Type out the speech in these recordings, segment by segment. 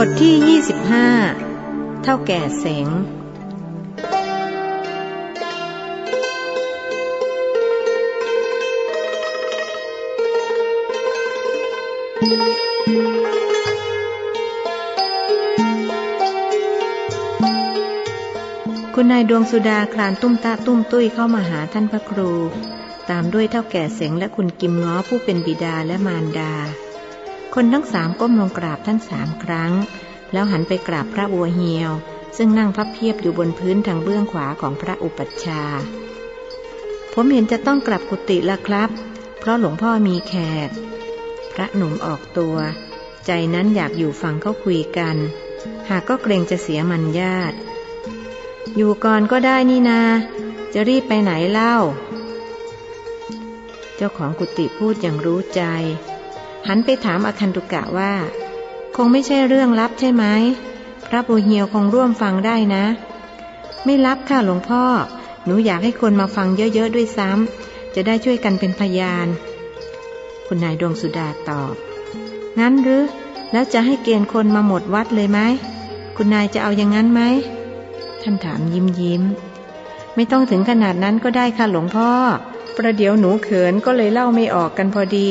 บทที่ 25 เท่าแก่เสง คุณนายดวงสุดาคลานตุ้มตาตุ้มตุ้ยเข้ามาหาท่านพระครู ตามด้วยเท่าแก่เสงและคุณกิมง้อผู้เป็นบิดาและมารดา คนทั้งสามก้มลงกราบท่านสามครั้ง แล้วหันไปกราบพระบัวเหียว ซึ่งนั่งพับเพียบอยู่บนพื้นทางเบื้องขวาของพระอุปัชฌาย์ผมเห็นจะต้องกลับกุฏิละครับ เพราะหลวงพ่อมีแขก พระหนุ่มออกตัว ใจนั้นอยากอยู่ฟังเขาคุยกัน หากก็เกรงจะเสียมันญาติ อยู่ก่อนก็ได้นี่นา จะรีบไปไหนเล่า เจ้าของกุฏิพูดอย่างรู้ใจ หันไปถามอคันตุกะว่า คงไม่ใช่เรื่องลับใช่ไหมพระบูเฮียวคงร่วมฟังได้นะ ไม่ลับค่ะหลวงพ่อ หนูอยากให้คนมาฟังเยอะๆด้วยซ้ำจะได้ช่วยกันเป็นพยาน คุณนายดวงสุดาตอบ งั้นหรือ แล้วจะให้เกณฑ์คนมาหมดวัดเลยไหมคุณนายจะเอาอย่างนั้นไหมท่านถามยิ้มยิ้ม ไม่ต้องถึงขนาดนั้นก็ได้ค่ะหลวงพ่อ ประเดี๋ยวหนูเขินก็เลยเล่าไม่ออกกันพอดี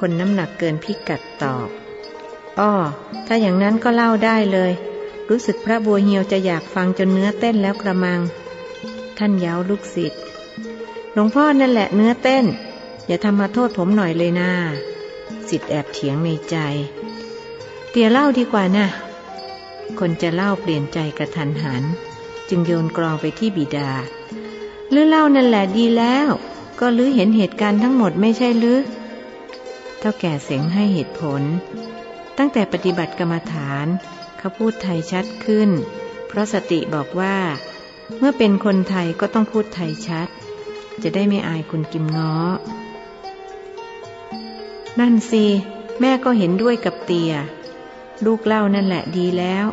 คนน้ำหนักเกินพิกัดตอบ อ้อ ถ้าอย่างนั้นก็เล่าได้เลย รู้สึกพระบัวเหียวจะอยากฟังจนเนื้อเต้นแล้วกระมัง ท่านย้าวลูกศิษย์ หลวงพ่อนั่นแหละเนื้อเต้น อย่าทำมาโทษผมหน่อยเลยนาสิทธิ์แอบเถียงในใจ เตียเล่าดีกว่านะ คนจะเล่าเปลี่ยนใจกระทันหัน จึงโยนกรองไปที่บิดาหรือเล่านั่นแหละดีแล้ว ก็ลือเห็นเหตุการณ์ทั้งหมดไม่ใช่หรือ เท่าแก่เสียงให้เหตุผล ตั้งแต่ปฏิบัติกรรมฐาน เขาพูดไทยชัดขึ้น เพราะสติบอกว่า เมื่อเป็นคนไทยก็ต้องพูดไทยชัด จะได้ไม่อายคุณกิมง้อ นั่นสิแม่ก็เห็นด้วยกับเตีย ลูกเล่านั่นแหละดีแล้ว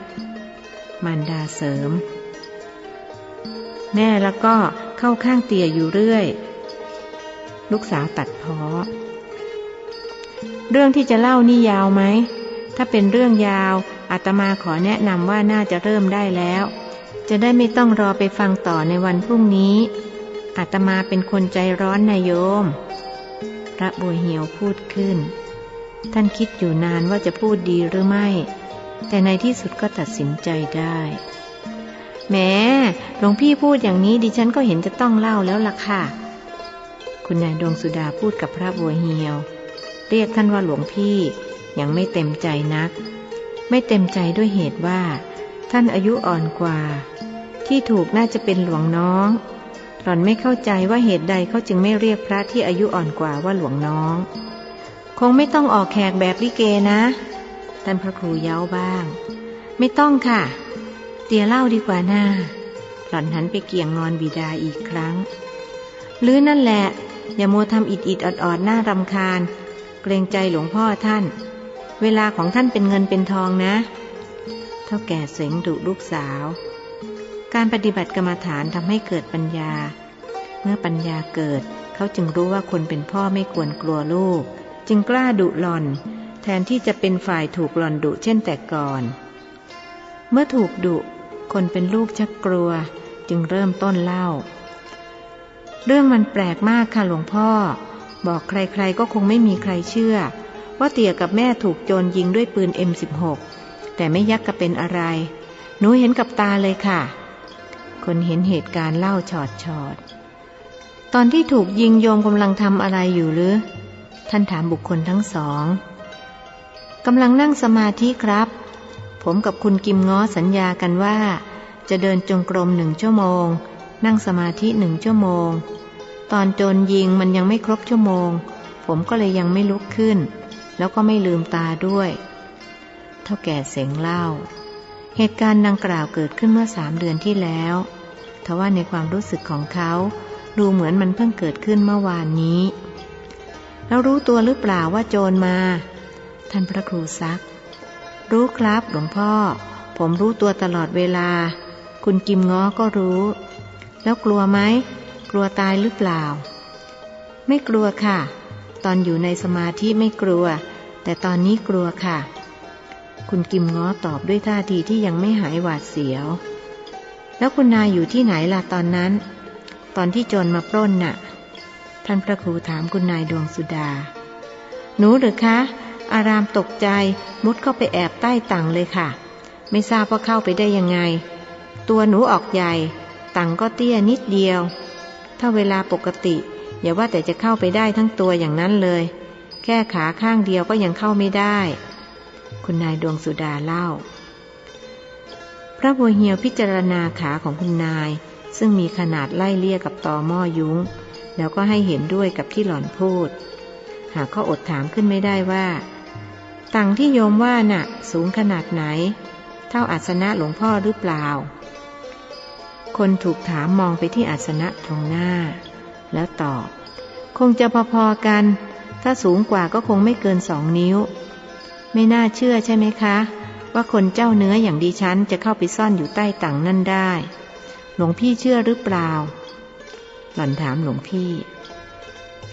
มารดาเสริม แม่แล้วก็เข้าข้างเตียอยู่เรื่อย ลูกสาวตัดพ้อ เรื่องที่จะเล่านี่ยาวไหม ถ้าเป็นเรื่องยาวอาตมาขอแนะนำว่าน่าจะเริ่มได้แล้ว จะได้ไม่ต้องรอไปฟังต่อในวันพรุ่งนี้อาตมาเป็นคนใจร้อนนายโยม พระบัวเหียวพูดขึ้น ท่านคิดอยู่นานว่าจะพูดดีหรือไม่ แต่ในที่สุดก็ตัดสินใจได้แหมหลวงพี่พูดอย่างนี้ดิฉันก็เห็นจะต้องเล่าแล้วล่ะค่ะ คุณนายดวงสุดาพูดกับพระบัวเหียว เรียกท่านว่าหลวงพี่ยังไม่เต็มใจนัก ไม่เต็มใจด้วยเหตุว่า ท่านอายุอ่อนกว่า ที่ถูกน่าจะเป็นหลวงน้อง หล่อนไม่เข้าใจว่าเหตุใดเขาจึงไม่เรียกพระที่อายุอ่อนกว่าว่าหลวงน้อง คงไม่ต้องออกแขกแบบลิเกนะท่านพระครูเย้าบ้าง ไม่ต้องค่ะ เตียเล่าดีกว่าหน้า หล่อนหันไปเกี่ยงงอนบิดาอีกครั้งหรือนั่นแหละ อย่ามัวทำอิดอิดอดอดหน้ารำคาญ เกรงใจหลวงพ่อท่าน เวลาของท่านเป็นเงินเป็นทองนะ เท่าแก่เสงดุลูกสาว การปฏิบัติกรรมฐานทำให้เกิดปัญญา เมื่อปัญญาเกิด เขาจึงรู้ว่าคนเป็นพ่อไม่ควรกลัวลูก จึงกล้าดุหลอน แทนที่จะเป็นฝ่ายถูกหลอนดุเช่นแต่ก่อน เมื่อถูกดุคนเป็นลูกชักกลัว จึงเริ่มต้นเล่า เรื่องมันแปลกมากค่ะหลวงพ่อ บอกใครๆก็คงไม่มีใครเชื่อ ว่าเตี่ยกับแม่ถูกโจรยิงด้วยปืน M16 แต่ไม่ยักกะเป็นอะไร หนูเห็นกับตาเลยค่ะ คนเห็นเหตุการณ์เล่าชอดชอดตอนที่ถูกยิงโยมกำลังทำอะไรอยู่หรือ ท่านถามบุคคลทั้งสองกำลังนั่งสมาธิครับ ผมกับคุณกิมง้อสัญญากันว่า จะเดินจงกรมหนึ่งชั่วโมง นั่งสมาธิหนึ่งชั่วโมง ตอนโจรยิงมันยังไม่ครบชั่วโมง ผมก็เลยยังไม่ลุกขึ้น แล้วก็ไม่ลืมตาด้วยเท่าแก่เสียงเล่า เหตุการณ์ดังกล่าวเกิดขึ้นเมื่อสามเดือนที่แล้วทว่าในความรู้สึกของเขา ดูเหมือนมันเพิ่งเกิดขึ้นเมื่อวานนี้ แล้วรู้ตัวหรือเปล่าว่าโจรมา ท่านพระครูซัก รู้ครับหลวงพ่อ ผมรู้ตัวตลอดเวลา คุณกิมง้อก็รู้ แล้วกลัวไหม ลัวตายหรือเปล่า ไม่กลัวค่ะ ตอนอยู่ในสมาธิไม่กลัว แต่ตอนนี้กลัวค่ะ คุณกิมง้อตอบด้วยท่าทีที่ยังไม่หายหวาดเสียว แล้วคุณนายอยู่ที่ไหนล่ะตอนนั้น ตอนที่โจรมาปล้นน่ะ ท่านพระครูถามคุณนายดวงสุดา หนูหรือคะ อารามตกใจมุดเข้าไปแอบใต้ตังเลยค่ะ ไม่ทราบว่าเข้าไปได้ยังไง ตัวหนูออกใหญ่ ตังก็เตี้ยนิดเดียว ถ้าเวลาปกติ อย่าว่าแต่จะเข้าไปได้ทั้งตัวอย่างนั้นเลย แค่ขาข้างเดียวก็ยังเข้าไม่ได้ คุณนายดวงสุดาเล่า พระบัวเหียวพิจารณาขาของคุณนาย ซึ่งมีขนาดไล่เลี่ยกับตอหม้อยุง้ง แล้วก็ให้เห็นด้วยกับที่หล่อนพูด หากเขาอดถามขึ้นไม่ได้ว่าตังที่โยมว่าน่ะ สูงขนาดไหน เท่าอาสนะหลวงพ่อหรือเปล่า คนถูกถามมองไปที่อาสนะตรงหน้า แล้วตอบ คงจะพอๆกัน ถ้าสูงกว่าก็คงไม่เกินสองนิ้ว ไม่น่าเชื่อใช่ไหมคะ ว่าคนเจ้าเนื้ออย่างดิฉันจะเข้าไปซ่อนอยู่ใต้ตังนั่นได้ หลวงพี่เชื่อหรือเปล่า หล่อนถามหลวงพี่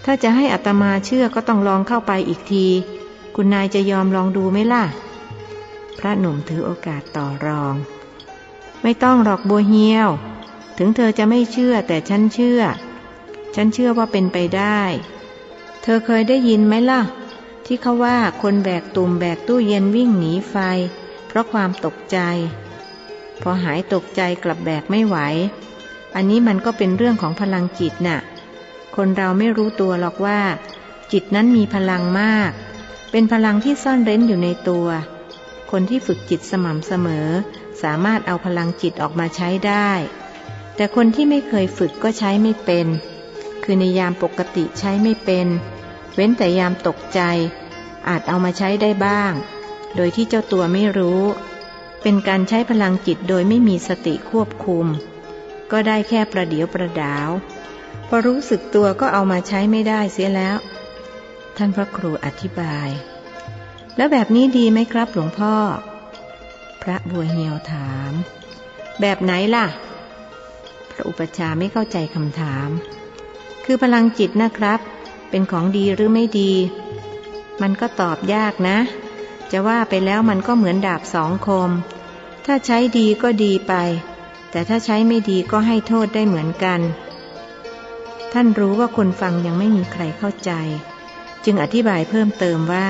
ถ้าจะให้อัตมาเชื่อก็ต้องลองเข้าไปอีกที คุณนายจะยอมลองดูไหมล่ะ พระหนุ่มถือโอกาสต่อรองไม่ต้องหรอกบัวเฮียว ถึงเธอจะไม่เชื่อแต่ฉันเชื่อ ฉันเชื่อว่าเป็นไปได้ เธอเคยได้ยินไหมล่ะ ที่เขาว่าคนแบกตุ่มแบกตู้เย็นวิ่งหนีไฟ เพราะความตกใจ พอหายตกใจกลับแบกไม่ไหว อันนี้มันก็เป็นเรื่องของพลังจิตน่ะ คนเราไม่รู้ตัวหรอกว่า จิตนั้นมีพลังมาก เป็นพลังที่ซ่อนเร้นอยู่ในตัว คนที่ฝึกจิตสม่ำเสมอ สามารถเอาพลังจิตออกมาใช้ได้ แต่คนที่ไม่เคยฝึกก็ใช้ไม่เป็น คือในยามปกติใช้ไม่เป็น เว้นแต่ยามตกใจ อาจเอามาใช้ได้บ้าง โดยที่เจ้าตัวไม่รู้ เป็นการใช้พลังจิตโดยไม่มีสติควบคุม ก็ได้แค่ประเดียวประดาว พอรู้สึกตัวก็เอามาใช้ไม่ได้เสียแล้ว ท่านพระครูอธิบาย แล้วแบบนี้ดีไหมครับหลวงพ่อ พระบัวเหียวถาม แบบไหนล่ะ พระอุปชาไม่เข้าใจคำถาม คือพลังจิตนะครับ เป็นของดีหรือไม่ดี มันก็ตอบยากนะ จะว่าไปแล้วมันก็เหมือนดาบสองคม ถ้าใช้ดีก็ดีไป แต่ถ้าใช้ไม่ดีก็ให้โทษได้เหมือนกัน ท่านรู้ว่าคนฟังยังไม่มีใครเข้าใจ จึงอธิบายเพิ่มเติมว่า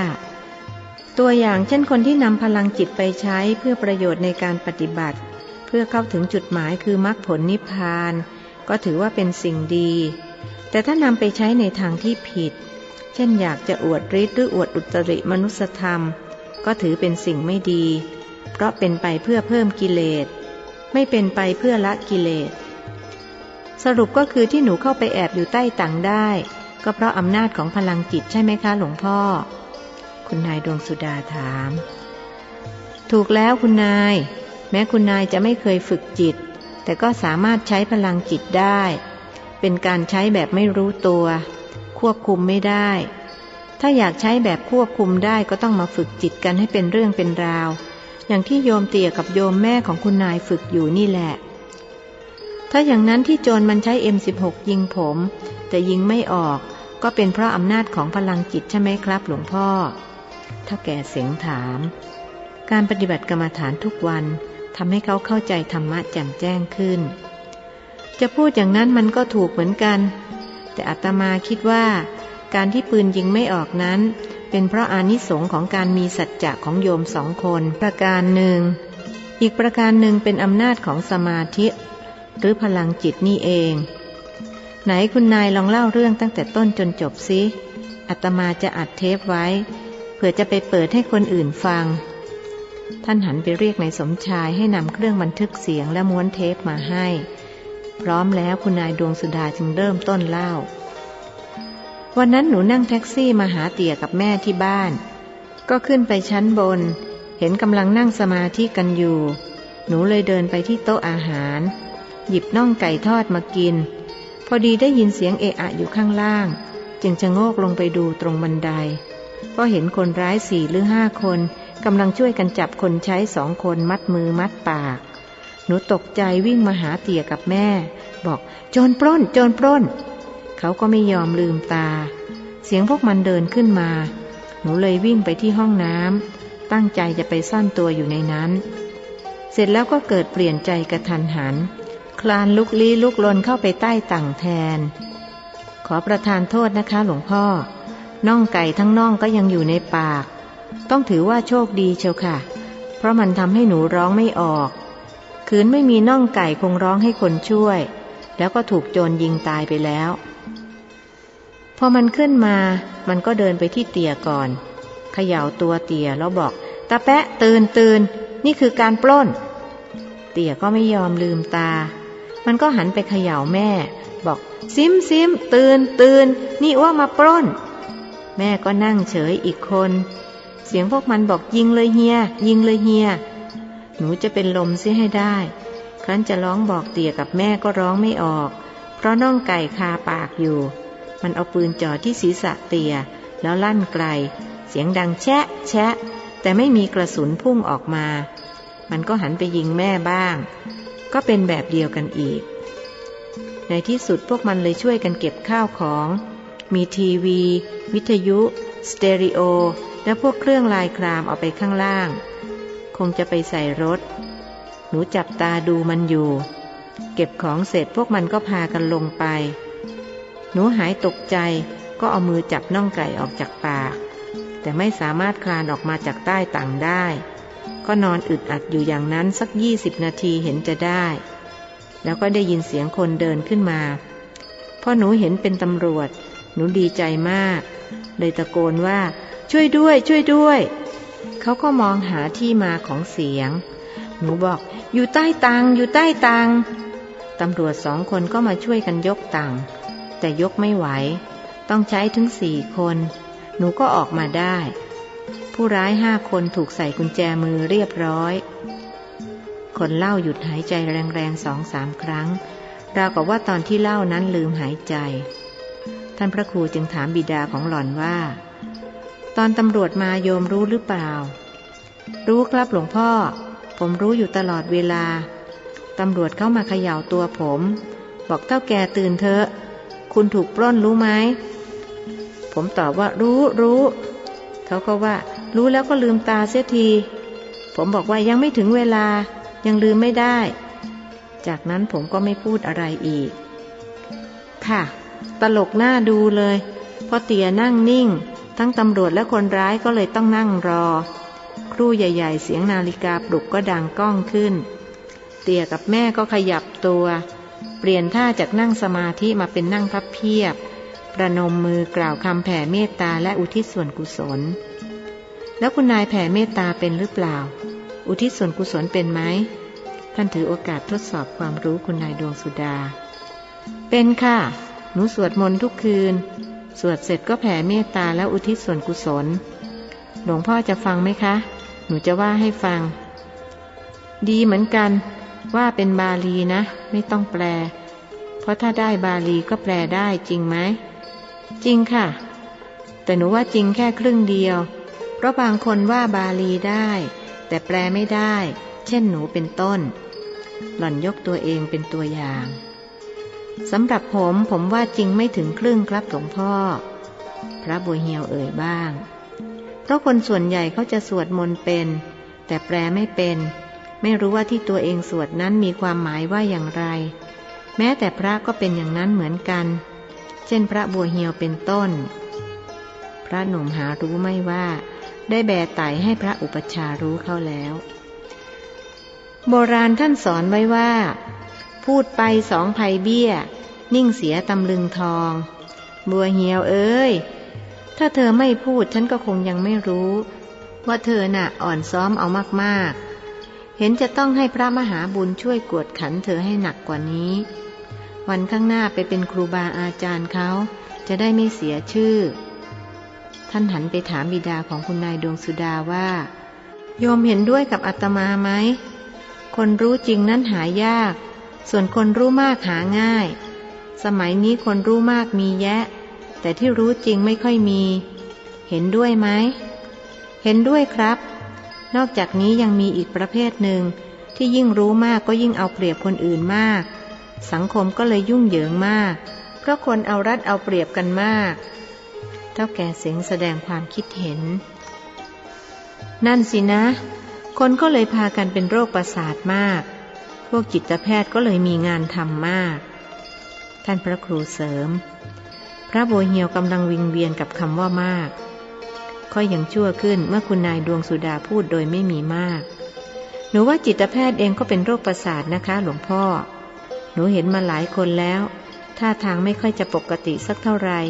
ตัวอย่างเช่นคนที่นำพลังจิตไปใช้เพื่อประโยชน์ในการปฏิบัติ พื่อเข้าถึงจุดหมายคือมรรคผลนิพพาน ก็ถือว่าเป็นสิ่งดี แต่ถ้านำไปใช้ในทางที่ผิด เช่นอยากจะอวดฤทธิ์หรืออวดอุตริมนุสธรรม ก็ถือเป็นสิ่งไม่ดี เพราะเป็นไปเพื่อเพิ่มกิเลส ไม่เป็นไปเพื่อละกิเลส สรุปก็คือที่หนูเข้าไปแอบอยู่ใต้ตังได้ ก็เพราะอำนาจของพลังจิตใช่ไหมคะหลวงพ่อ คุณนายดวงสุดาถาม ถูกแล้วคุณนาย แม้คุณนายจะไม่เคยฝึกจิต แต่ก็สามารถใช้พลังจิตได้ เป็นการใช้แบบไม่รู้ตัว ควบคุมไม่ได้ ถ้าอยากใช้แบบควบคุมได้ก็ต้องมาฝึกจิตกันให้เป็นเรื่องเป็นราว อย่างที่โยมเตี่ยกับโยมแม่ของคุณนายฝึกอยู่นี่แหละ ถ้าอย่างนั้นที่โจรมันใช้ M16 ยิงผม แต่ยิงไม่ออกก็เป็นเพราะอำนาจของพลังจิตใช่ไหมครับหลวงพ่อ ถ้าแก่เสียงถาม การปฏิบัติกรรมฐานทุกวัน ทำให้เขาเข้าใจธรรมะแจ่มแจ้งขึ้น จะพูดอย่างนั้นมันก็ถูกเหมือนกัน แต่อาตมาคิดว่าการที่ปืนยิงไม่ออกนั้น เป็นเพราะอานิสงส์ของการมีสัจจะของโยมสองคน ประการหนึ่ง อีกประการหนึ่งเป็นอำนาจของสมาธิ หรือพลังจิตนี่เอง ไหนคุณนายลองเล่าเรื่องตั้งแต่ต้นจนจบซิอัตมาจะอัดเทปไว้ เผื่อจะไปเปิดให้คนอื่นฟัง ท่านหันไปเรียกนายสมชายให้นำเครื่องบันทึกเสียงและม้วนเทปมาให้ พร้อมแล้วคุณนายดวงสุดาจึงเริ่มต้นเล่า วันนั้นหนูนั่งแท็กซี่มาหาเตี่ยกับแม่ที่บ้าน ก็ขึ้นไปชั้นบน เห็นกำลังนั่งสมาธิกันอยู่ หนูเลยเดินไปที่โต๊ะอาหาร หยิบน่องไก่ทอดมากิน พอดีได้ยินเสียงเอะอะอยู่ข้างล่าง จึงจะโงกลงไปดูตรงบันได ก็เห็นคนร้ายสี่หรือห้าคน กำลังช่วยกันจับคนใช้สองคนมัดมือมัดปาก หนูตกใจวิ่งมาหาเตี่ยกับแม่ บอกโจรปล้น โจรปล้น เขาก็ไม่ยอมลืมตา เสียงพวกมันเดินขึ้นมา หนูเลยวิ่งไปที่ห้องน้ำตั้งใจจะไปซ่อนตัวอยู่ในนั้น เสร็จแล้วก็เกิดเปลี่ยนใจกระทันหัน คลานลุกลี้ลุกลนเข้าไปใต้ต่างแทน ขอประทานโทษนะคะหลวงพ่อน่องไก่ทั้งน่องก็ยังอยู่ในปาก ต้องถือว่าโชคดีเชียวค่ะ เพราะมันทำให้หนูร้องไม่ออก คืนไม่มีน่องไก่คงร้องให้คนช่วย แล้วก็ถูกโจรยิงตายไปแล้ว พอมันขึ้นมา มันก็เดินไปที่เตี่ยก่อนเขย่าตัวเตี่ยแล้วบอกตาแปะตื่นตื่นนี่คือการปล้น เตี่ยก็ไม่ยอมลืมตา มันก็หันไปเขย่าแม่ บอกซิมซิมตื่นตื่นนี่ว่ามาปล้น แม่ก็นั่งเฉยอีกคน สียงพวกมันบอกยิงเลยเฮีย ยิงเลยเฮีย หนูจะเป็นลมเสียให้ได้ ครั้นจะร้องบอกเตี่ยกับแม่ก็ร้องไม่ออก เพราะน่องไก่คาปากอยู่ มันเอาปืนจ่อที่ศีรษะเตี่ยแล้วลั่นไกล เสียงดังแชะแชะ แต่ไม่มีกระสุนพุ่งออกมา มันก็หันไปยิงแม่บ้าง ก็เป็นแบบเดียวกันอีก ในที่สุดพวกมันเลยช่วยกันเก็บข้าวของ มีทีวี วิทยุ สเตอริโอ และพวกเครื่องลายครามเอาไปข้างล่าง คงจะไปใส่รถ หนูจับตาดูมันอยู่ เก็บของเสร็จพวกมันก็พากันลงไป หนูหายตกใจก็เอามือจับน่องไก่ออกจากปาก แต่ไม่สามารถคลานออกมาจากใต้ต่างได้ ก็นอนอึดอัดอยู่อย่างนั้นสักยี่สิบนาทีเห็นจะได้ แล้วก็ได้ยินเสียงคนเดินขึ้นมาพอหนูเห็นเป็นตำรวจ หนูดีใจมาก เลยตะโกนว่า ช่วยด้วย ช่วยด้วย เขาก็มองหาที่มาของเสียง หนูบอกอยู่ใต้ตังอยู่ใต้ตังตำรวจสองคนก็มาช่วยกันยกตังแต่ยกไม่ไหว ต้องใช้ถึงสี่คน หนูก็ออกมาได้ ผู้ร้ายห้าคนถูกใส่กุญแจมือเรียบร้อย คนเล่าหยุดหายใจแรงๆสองสามครั้ง ราวกับว่าตอนที่เล่านั้นลืมหายใจ ท่านพระครูจึงถามบิดาของหล่อนว่า ตอนตำรวจมาโยมรู้หรือเปล่า รู้ครับหลวงพ่อ ผมรู้อยู่ตลอดเวลา ตำรวจเข้ามาเขย่าตัวผม บอกเท่าแกตื่นเถอะ คุณถูกปล้นรู้ไหม ผมตอบว่ารู้รู้ เขาก็ว่า รู้แล้วก็ลืมตาเสียที ผมบอกว่ายังไม่ถึงเวลา ยังลืมไม่ได้ จากนั้นผมก็ไม่พูดอะไรอีก ค่ะ ตลกหน้าดูเลย พอเตียนั่งนิ่ง ทั้งตำรวจและคนร้ายก็เลยต้องนั่งรอ ครู่ใหญ่ ๆ เสียงนาฬิกาปลุกก็ดังก้องขึ้น เตี่ยกับแม่ก็ขยับตัว เปลี่ยนท่าจากนั่งสมาธิมาเป็นนั่งพับเพียบ ประนมมือกล่าวคำแผ่เมตตาและอุทิศส่วนกุศล แล้วคุณนายแผ่เมตตาเป็นหรือเปล่า อุทิศส่วนกุศลเป็นไหมท่านถือโอกาสทดสอบความรู้คุณนายดวงสุดา เป็นค่ะ หนูสวดมนต์ทุกคืน สวดเสร็จก็แผ่เมตตาแล้วอุทิศส่วนกุศล หลวงพ่อจะฟังไหมคะ หนูจะว่าให้ฟัง ดีเหมือนกัน ว่าเป็นบาลีนะ ไม่ต้องแปล เพราะถ้าได้บาลีก็แปลได้จริงไหม จริงค่ะ แต่หนูว่าจริงแค่ครึ่งเดียว เพราะบางคนว่าบาลีได้ แต่แปลไม่ได้ เช่นหนูเป็นต้น หล่อนยกตัวเองเป็นตัวอย่าง สำหรับผมผมว่าจริงไม่ถึงครึ่งครับหลวงพ่อ พระบัวเหียวเอ่ยบ้าง เพราะคนส่วนใหญ่เขาจะสวดมนต์เป็น แต่แปลไม่เป็น ไม่รู้ว่าที่ตัวเองสวดนั้นมีความหมายว่าอย่างไร แม้แต่พระก็เป็นอย่างนั้นเหมือนกัน เช่นพระบัวเหียวเป็นต้น พระหนุ่มหารู้ไม่ว่า ได้แบไต่ให้พระอุปชารู้เข้าแล้ว โบราณท่านสอนไว้ว่า พูดไปสองภัยเบี้ย นิ่งเสียตำลึงทอง บัวเหียวเอ้ย ถ้าเธอไม่พูดฉันก็คงยังไม่รู้ ว่าเธอน่ะอ่อนซ้อมเอามากๆ เห็นจะต้องให้พระมหาบุญช่วยกวดขันเธอให้หนักกว่านี้ วันข้างหน้าไปเป็นครูบาอาจารย์เขาจะได้ไม่เสียชื่อ ท่านหันไปถามบิดาของคุณนายดวงสุดาว่า โยมเห็นด้วยกับอาตมาไหม คนรู้จริงนั้นหายาก ส่วนคนรู้มากหาง่าย สมัยนี้คนรู้มากมีแยะ แต่ที่รู้จริงไม่ค่อยมี เห็นด้วยไหม เห็นด้วยครับ นอกจากนี้ยังมีอีกประเภทหนึ่ง ที่ยิ่งรู้มากก็ยิ่งเอาเปรียบคนอื่นมาก สังคมก็เลยยุ่งเหยิงมาก เพราะคนเอารัดเอาเปรียบกันมาก เท่าแก่เสียงแสดงความคิดเห็น นั่นสินะ คนก็เลยพากันเป็นโรคประสาทมาก วกจิตแพทย์ก็เลยมีงานทำมาก ท่านพระครูเสริม พระโบเฮียวกำลังวิงเวียนกับคำว่ามากค่อยยังชั่วขึ้นเมื่อคุณนายดวงสุดาพูดโดยไม่มีมาก หนูว่าจิตแพทย์เองก็เป็นโรคประสาทนะคะ หลวงพ่อ หนูเห็นมาหลายคนแล้ว ท่าทางไม่ค่อยจะปกติสักเท่าไหร่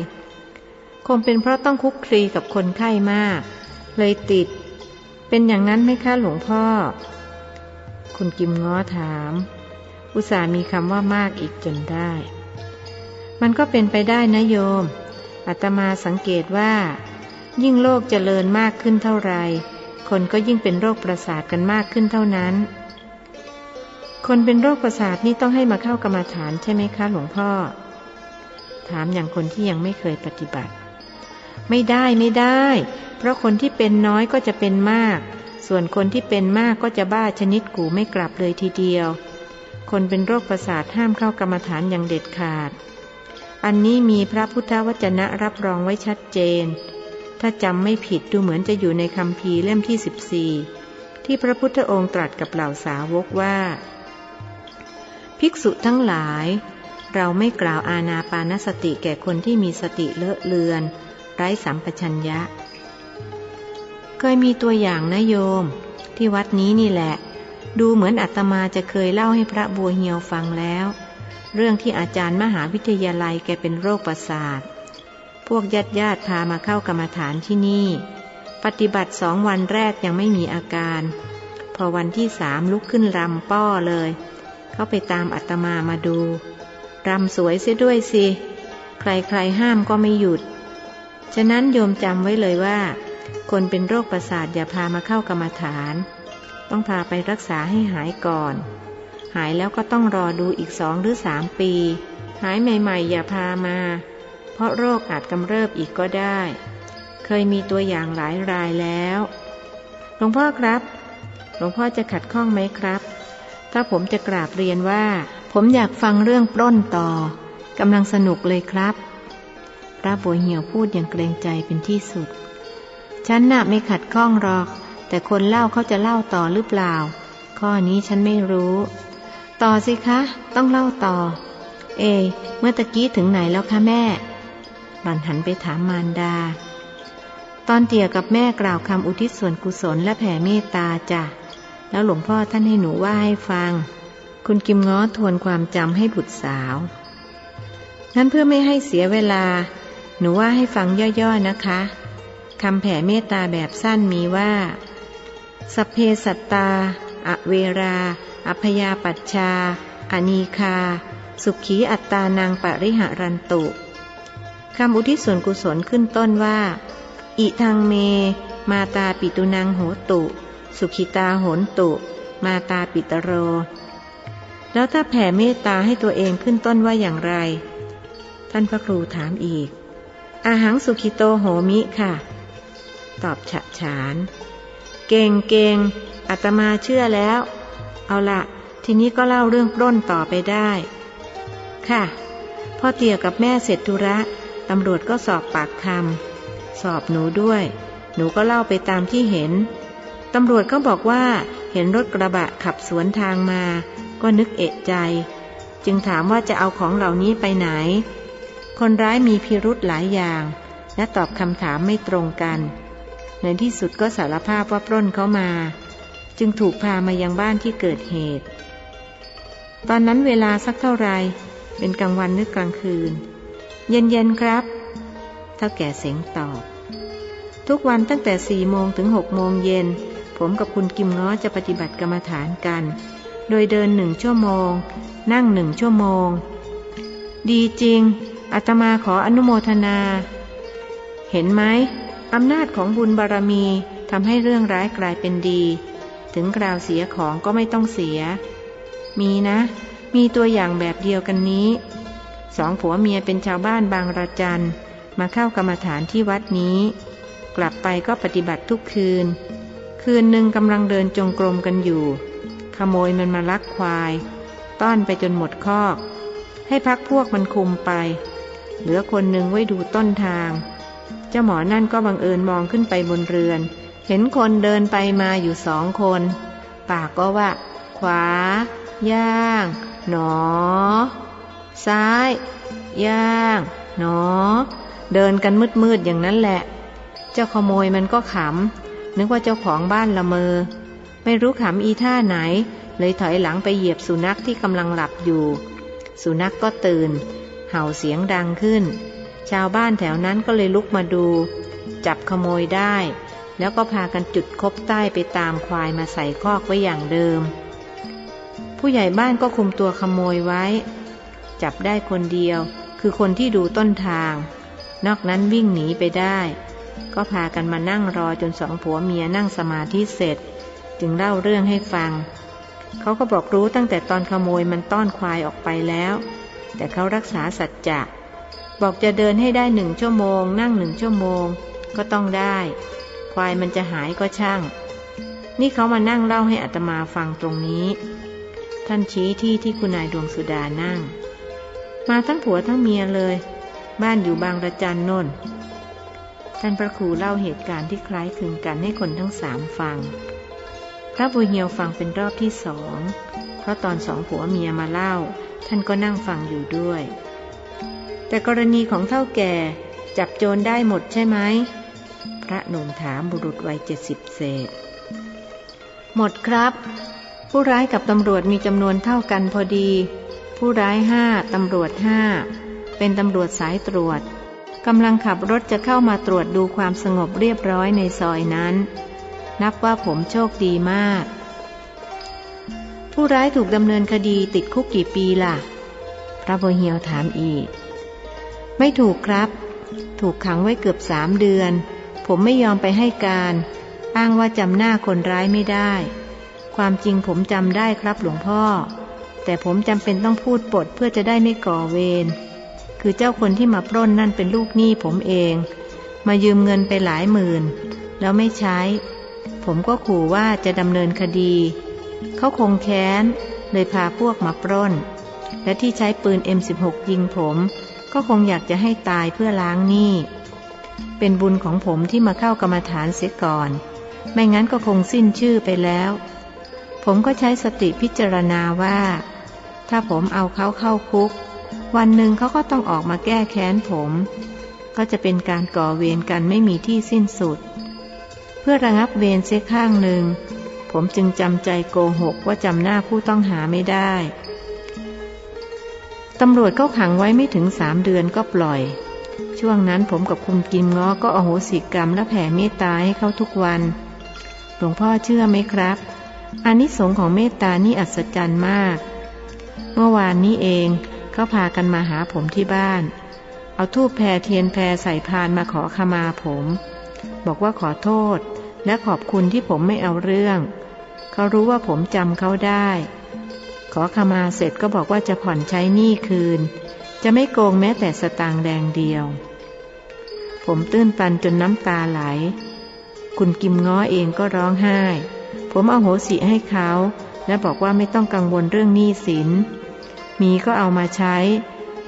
คงเป็นเพราะต้องคุกคลีกับคนไข้มาก เลยติด เป็นอย่างนั้นไหมคะหลวงพ่อ คุณกิมง้อถาม อุตส่ามีคำว่ามากอีกจนได้ มันก็เป็นไปได้นะโยมอาตมาสังเกตว่า ยิ่งโลกเจริญมากขึ้นเท่าไร คนก็ยิ่งเป็นโรคประสาทกันมากขึ้นเท่านั้น คนเป็นโรคประสาทนี่ต้องให้มาเข้ากรรมาฐานใช่ไหมคะหลวงพ่อ ถามอย่างคนที่ยังไม่เคยปฏิบัติ ไม่ได้ไม่ได้ เพราะคนที่เป็นน้อยก็จะเป็นมาก ส่วนคนที่เป็นมากก็จะบ้าชนิดกูไม่กลับเลยทีเดียว คนเป็นโรคประสาทห้ามเข้ากรรมฐานอย่างเด็ดขาด อันนี้มีพระพุทธวจนะรับรองไว้ชัดเจน ถ้าจำไม่ผิดดูเหมือนจะอยู่ในคำพีเล่มที่ 14 ที่พระพุทธองค์ตรัสกับเหล่าสาวกว่า ภิกษุทั้งหลาย เราไม่กล่าวอาณาปานสติแก่คนที่มีสติเลอะเลือน ไร้สัมปชัญญะ เคยมีตัวอย่างนะโยม ที่วัดนี้นี่แหละ ดูเหมือนอาตมาจะเคยเล่าให้พระบัวเหียวฟังแล้ว เรื่องที่อาจารย์มหาวิทยาลัยแกเป็นโรคประสาท พวกญาติญาติพามาเข้ากรรมฐานที่นี่ ปฏิบัติสองวันแรกยังไม่มีอาการ พอวันที่สามลุกขึ้นรำป้อเลย เขาไปตามอาตมามาดูรำสวยเสียด้วยสิ ใครๆห้ามก็ไม่หยุด ฉะนั้นโยมจำไว้เลยว่า คนเป็นโรคประสาทอย่าพามาเข้ากรรมฐาน ต้องพาไปรักษาให้หายก่อน หายแล้วก็ต้องรอดูอีกสองหรือสามปี หายใหม่ๆ อย่าพามา เพราะโรคอาจกำเริบอีกก็ได้ เคยมีตัวอย่างหลายรายแล้วหลวงพ่อครับ หลวงพ่อจะขัดข้องไหมครับ ถ้าผมจะกราบเรียนว่า ผมอยากฟังเรื่องปล้นต่อกำลังสนุกเลยครับ พระบัวเหี่ยวพูดอย่างเกรงใจเป็นที่สุด ฉันน่ะไม่ขัดข้องหรอก แต่คนเล่าเขาจะเล่าต่อหรือเปล่า ข้อนี้ฉันไม่รู้ ต่อสิคะ ต้องเล่าต่อ เอ เมื่อตะกี้ถึงไหนแล้วคะแม่ หล่อนหันไปถามมารดา ตอนเตี่ยกับแม่กล่าวคำอุทิศส่วนกุศลและแผ่เมตตาจ้ะ แล้วหลวงพ่อท่านให้หนูว่าให้ฟัง คุณกิมง้อทวนความจำให้บุตรสาวนั้นเพื่อไม่ให้เสียเวลา หนูว่าให้ฟังย่อๆนะคะ คำแผ่เมตตาแบบสั้นมีว่า สัพเพสัตตา อเวราอพยาปัชชา อนีคา สุขีอัตตานางปริหารันตุคำอุทิศส่วนกุศลขึ้นต้นว่า อิทังเม มาตาปิตุนางโหตุ สุขิตาโหนตุ มาตาปิตโร แล้วถ้าแผ่เมตตาให้ตัวเองขึ้นต้นว่าอย่างไร ท่านพระครูถามอีก อาหังสุขิโตโหมิค่ะ ตอบฉะฉาน เก่งเก่งอาตมาเชื่อแล้ว เอาละทีนี้ก็เล่าเรื่องปล้นต่อไปได้ ค่ะพ่อเตี่ยกับแม่เสร็จธุระตำรวจก็สอบปากคำสอบหนูด้วย หนูก็เล่าไปตามที่เห็นตำรวจก็บอกว่าเห็นรถกระบะขับสวนทางมา ก็นึกเอะใจ จึงถามว่าจะเอาของเหล่านี้ไปไหน คนร้ายมีพิรุธหลายอย่าง และตอบคำถามไม่ตรงกัน ในที่สุดก็สารภาพว่าปล้นเขามา จึงถูกพามายังบ้านที่เกิดเหตุ ตอนนั้นเวลาสักเท่าไร เป็นกลางวันหรือกลางคืน เย็นๆครับ เท่าแก่เสียงตอบ ทุกวันตั้งแต่สี่โมงถึงหกโมงเย็น ผมกับคุณกิมง้อจะปฏิบัติกรรมฐานกัน โดยเดินหนึ่งชั่วโมง นั่งหนึ่งชั่วโมง ดีจริงอาตมาขออนุโมทนา เห็นไหม อำนาจของบุญบารมีทำให้เรื่องร้ายกลายเป็นดี ถึงกล่าวเสียของก็ไม่ต้องเสีย มีนะ มีตัวอย่างแบบเดียวกันนี้ สองผัวเมียเป็นชาวบ้านบางระจันมาเข้ากรรมฐานที่วัดนี้ กลับไปก็ปฏิบัติทุกคืน คืนหนึ่งกำลังเดินจงกรมกันอยู่ ขโมยมันมาลักควาย ต้อนไปจนหมดคอก ให้พักพวกมันคุมไป เหลือคนหนึ่งไว้ดูต้นทาง เจ้าหมอนั่นก็บังเอิญมองขึ้นไปบนเรือน เห็นคนเดินไปมาอยู่สองคน ปากก็ว่า ขวา ย่าง หนอ ซ้าย ย่าง หนอ เดินกันมืดๆอย่างนั้นแหละ เจ้าขโมยมันก็ขำ นึกว่าเจ้าของบ้านละเมอ ไม่รู้ขำอีท่าไหน เลยถอยหลังไปเหยียบสุนัขที่กำลังหลับอยู่ สุนัขกก็ตื่น เห่าเสียงดังขึ้น ชาวบ้านแถวนั้นก็เลยลุกมาดู จับขโมยได้ แล้วก็พากันจุดคบใต้ไปตามควายมาใส่คอกไว้อย่างเดิม ผู้ใหญ่บ้านก็คุมตัวขโมยไว้ จับได้คนเดียว คือคนที่ดูต้นทาง นอกนั้นวิ่งหนีไปได้ ก็พากันมานั่งรอจนสองผัวเมียนั่งสมาธิเสร็จ จึงเล่าเรื่องให้ฟังเขาก็บอกรู้ตั้งแต่ตอนขโมยมันต้อนควายออกไปแล้ว แต่เขารักษาสัจจะ บอกจะเดินให้ได้หนึ่งชั่วโมง นั่งหนึ่งชั่วโมง ก็ต้องได้ ควายมันจะหายก็ช่าง นี่เขามานั่งเล่าให้อัตมาฟังตรงนี้ ท่านชี้ที่ที่คุณนายดวงสุดานั่ง มาทั้งผัวทั้งเมียเลย บ้านอยู่บางระจันนนท่านพระครูเล่าเหตุการณ์ที่คล้ายคลึงกันให้คนทั้งสามฟัง พระบุญเฮียวฟังเป็นรอบที่สอง เพราะตอนสองผัวเมียมาเล่า ท่านก็นั่งฟังอยู่ด้วย แต่กรณีของเท่าแก่ จับโจรได้หมดใช่ไหม พระหนุ่มถามบุรุษวัยเจ็ดสิบเศษ หมดครับ ผู้ร้ายกับตำรวจมีจำนวนเท่ากันพอดี ผู้ร้ายห้าตำรวจห้าเป็นตำรวจสายตรวจกำลังขับรถจะเข้ามาตรวจดูความสงบเรียบร้อยในซอยนั้น นับว่าผมโชคดีมาก ผู้ร้ายถูกดำเนินคดีติดคุกกี่ปีล่ะ พระโบเฮียวถามอีก ไม่ถูกครับ ถูกขังไว้เกือบสามเดือน ผมไม่ยอมไปให้การ อ้างว่าจำหน้าคนร้ายไม่ได้ ความจริงผมจำได้ครับหลวงพ่อ แต่ผมจำเป็นต้องพูดปดเพื่อจะได้ไม่ก่อเวร คือเจ้าคนที่มาปล้นนั่นเป็นลูกหนี้ผมเอง มายืมเงินไปหลายหมื่น แล้วไม่ใช้ ผมก็ขู่ว่าจะดำเนินคดี เขาคงแค้น เลยพาพวกมาปล้น และที่ใช้ปืน M16 ยิงผม ก็คงอยากจะให้ตายเพื่อล้างหนี้ เป็นบุญของผมที่มาเข้ากรรมฐานเสียก่อน ไม่งั้นก็คงสิ้นชื่อไปแล้ว ผมก็ใช้สติพิจารณาว่า ถ้าผมเอาเขาเข้าคุก วันหนึ่งเขาก็ต้องออกมาแก้แค้นผม ก็จะเป็นการก่อเวรกันไม่มีที่สิ้นสุด เพื่อระงับเวรเสียข้างหนึ่ง ผมจึงจำใจโกหกว่าจำหน้าผู้ต้องหาไม่ได้ ตำรวจเขาขังไว้ไม่ถึงสามเดือนก็ปล่อย ช่วงนั้นผมกับคุณกิมง้อก็อโหสิกรรมและแผ่เมตตาให้เขาทุกวัน หลวงพ่อเชื่อไหมครับอานิสงส์ของเมตตานี่อัศจรรย์มาก เมื่อวานนี้เองเขาพากันมาหาผมที่บ้าน เอาทูบแพรเทียนแพรใส่พานมาขอขมาผม บอกว่าขอโทษและขอบคุณที่ผมไม่เอาเรื่อง เขารู้ว่าผมจำเขาได้ ขอขมาเสร็จก็บอกว่าจะผ่อนใช้หนี้คืน จะไม่โกงแม้แต่สตางค์แดงเดียว ผมตื้นตันจนน้ำตาไหล คุณกิมง้อเองก็ร้องไห้ ผมเอาโหสิให้เขา และบอกว่าไม่ต้องกังวลเรื่องหนี้สิน มีก็เอามาใช้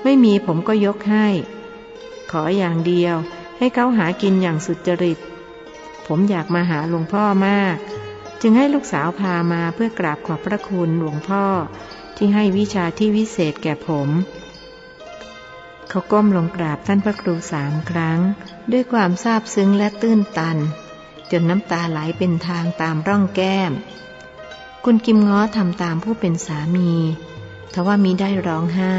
ไม่มีผมก็ยกให้ ขออย่างเดียวให้เขาหากินอย่างสุจริต ผมอยากมาหาหลวงพ่อมาก จึงให้ลูกสาวพามาเพื่อกราบขอบพระคุณหลวงพ่อ ที่ให้วิชาที่วิเศษแก่ผม เขาก้มลงกราบท่านพระครูสามครั้ง ด้วยความซาบซึ้งและตื้นตัน จนน้ำตาไหลเป็นทางตามร่องแก้ม คุณกิมง้อทำตามผู้เป็นสามีทว่ามีได้ร้องไห้